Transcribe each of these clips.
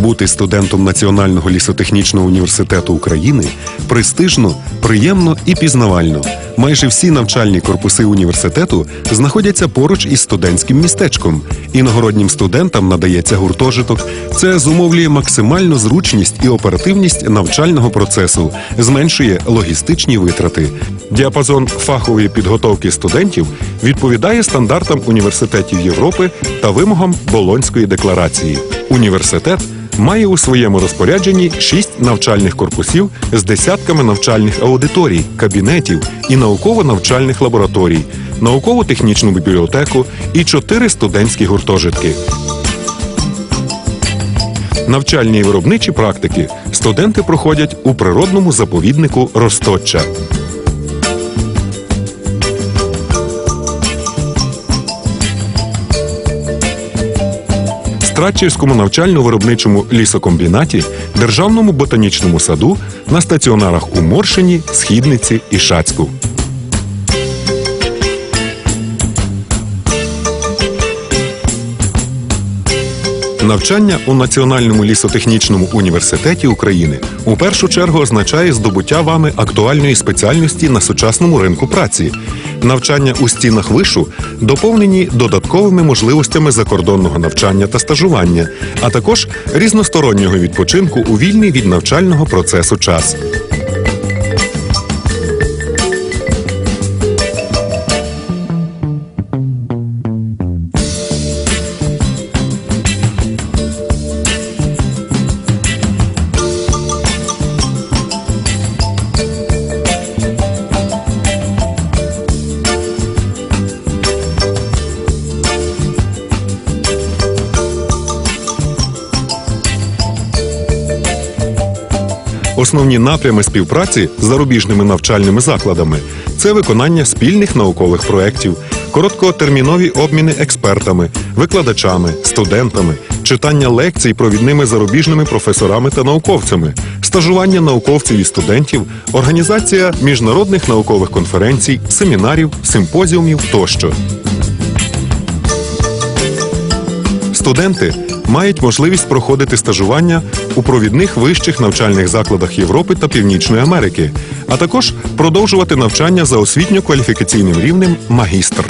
Бути студентом Національного лісотехнічного університету України престижно, приємно і пізнавально. Майже всі навчальні корпуси університету знаходяться поруч із студентським містечком. Іногороднім студентам надається гуртожиток. Це зумовлює максимальну зручність і оперативність навчального процесу, зменшує логістичні витрати. Діапазон фахової підготовки студентів відповідає стандартам університетів Європи та вимогам Болонської декларації. Університет має у своєму розпорядженні шість навчальних корпусів з десятками навчальних аудиторій, кабінетів і науково-навчальних лабораторій, науково-технічну бібліотеку і чотири студентські гуртожитки. Навчальні і виробничі практики студенти проходять у природному заповіднику Росточча. Стратчівському навчально-виробничому лісокомбінаті, Державному ботанічному саду на стаціонарах у Моршині, Східниці і Шацьку. Навчання у Національному лісотехнічному університеті України у першу чергу означає здобуття вами актуальної спеціальності на сучасному ринку праці. Навчання у стінах вишу доповнені додатковими можливостями закордонного навчання та стажування, а також різностороннього відпочинку у вільний від навчального процесу час. Основні напрями співпраці з зарубіжними навчальними закладами це виконання спільних наукових проєктів, короткотермінові обміни експертами, викладачами, студентами, читання лекцій провідними зарубіжними професорами та науковцями, стажування науковців і студентів, організація міжнародних наукових конференцій, семінарів, симпозіумів тощо. Студенти мають можливість проходити стажування у провідних вищих навчальних закладах Європи та Північної Америки, а також продовжувати навчання за освітньо-кваліфікаційним рівнем магістр.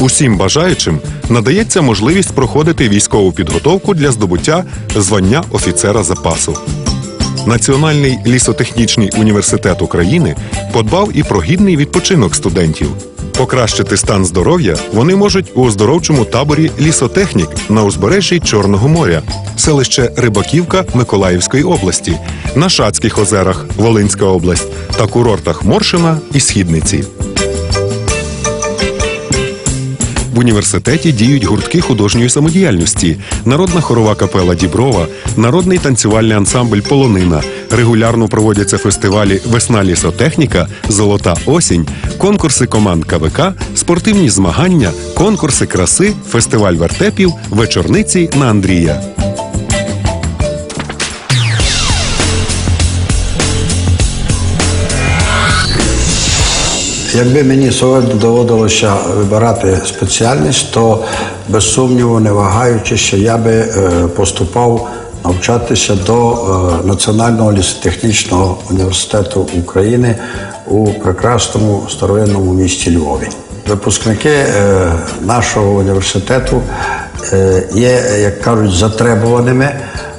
Усім бажаючим надається можливість проходити військову підготовку для здобуття звання офіцера запасу. Національний лісотехнічний університет України подбав і про гідний відпочинок студентів. Покращити стан здоров'я вони можуть у оздоровчому таборі лісотехнік на узбережжі Чорного моря, селище Рибаківка Миколаївської області, на Шацьких озерах Волинська область та курортах Моршина і Східниці. В університеті діють гуртки художньої самодіяльності, народна хорова капела Діброва, народний танцювальний ансамбль Полонина. Регулярно проводяться фестивалі Весна лісотехніка, Золота осінь, конкурси команд КВК, спортивні змагання, конкурси краси, фестиваль вертепів, вечорниці на Андрія. Якби мені сьогодні доводилося вибирати спеціальність, то без сумніву, не вагаючи, що я би е, поступав навчатися до е, Національного лісотехнічного університету України у прекрасному старовинному місті Львові. Випускники е, нашого університету е, є, як кажуть, затребуваними.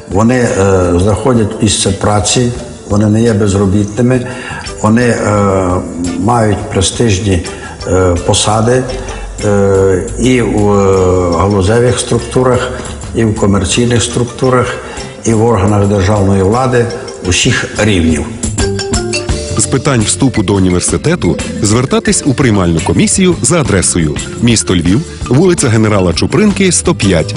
Вони знаходять місце праці, вони не є безробітними, вони мають престижні посади і е, галузевих структурах, і в комерційних структурах, і в органах державної влади усіх рівнів. З питань вступу до університету звертатись у приймальну комісію за адресою місто Львів, вулиця генерала Чупринки, 105.